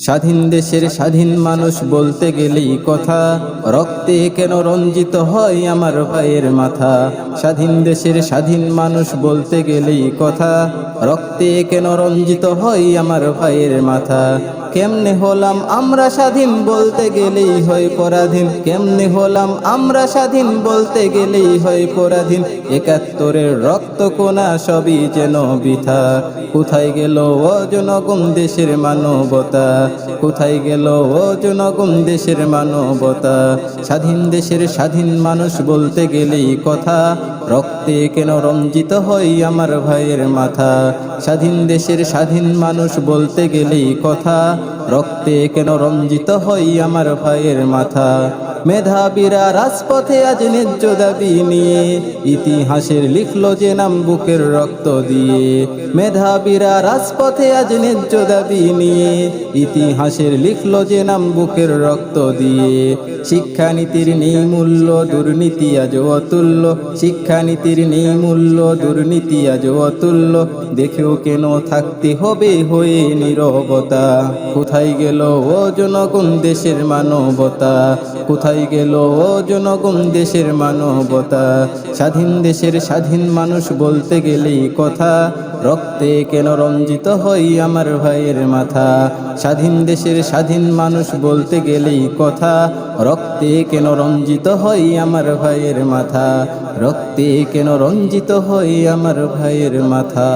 স্বাধীন দেশের স্বাধীন মানুষ বলতে গেলেই কথা। রক্তে কেন রঞ্জিত হয় আমার ভাইয়ের মাথা? স্বাধীন দেশের স্বাধীন মানুষ বলতে গেলেই কথা। রক্তে কেন রঞ্জিত হয় আমার ভাইয়ের মাথা? কেমনে হলাম আমরা স্বাধীন বলতে গেলেই হয় পরাধীন? কেমনে হলাম আমরা স্বাধীন বলতে গেলেই হয় পরাধীন? একাত্তরের রক্ত কোনা সবই যেন বৃথা। কোথায় গেল ও জনগণ দেশের মানবতা? কোথায় গেল ও জনগণ দেশের মানবতা? স্বাধীন দেশের স্বাধীন মানুষ বলতে গেলেই কথা। রক্তে কেন রঞ্জিত হই আমার ভাইয়ের মাথা? স্বাধীন দেশের স্বাধীন মানুষ বলতে গেলেই কথা, রক্তে কেন রঞ্জিত হই আমার ভাইয়ের মাথা? মেধাবীরা রাজপথে আজ ন্যায্য দাবি নিয়ে ইতিহাসের লিখলো যে নাম বুকের রক্ত দিয়ে। মেধাবীরা রাজপথে আজ ন্যায্য দাবি নিয়ে ইতিহাসের লিখলো যে নাম বুকের রক্ত দিয়ে। শিক্ষানীতির নেই মূল্য, দুর্নীতি আজ অতুল্য। শিক্ষানীতির নেই মূল্য, দুর্নীতি আজ অতুল্য। দেখেও কেন থাকতে হবে হয়ে নীরবতা? কোথায় গেল ও জনগণ দেশের মানবতা? কোথায় গেল ও জনগণ দেশের মানবতা? স্বাধীন দেশের স্বাধীন মানুষ বলতে গেলেই কথা, রক্তে কেন রঞ্জিত হই আমার ভাইয়ের মাথা? স্বাধীন দেশের স্বাধীন মানুষ বলতে গেলেই কথা, রক্তে কেন রঞ্জিত হই আমার ভাইয়ের মাথা? রক্তে কেন রঞ্জিত হই আমার ভাইয়ের মাথা?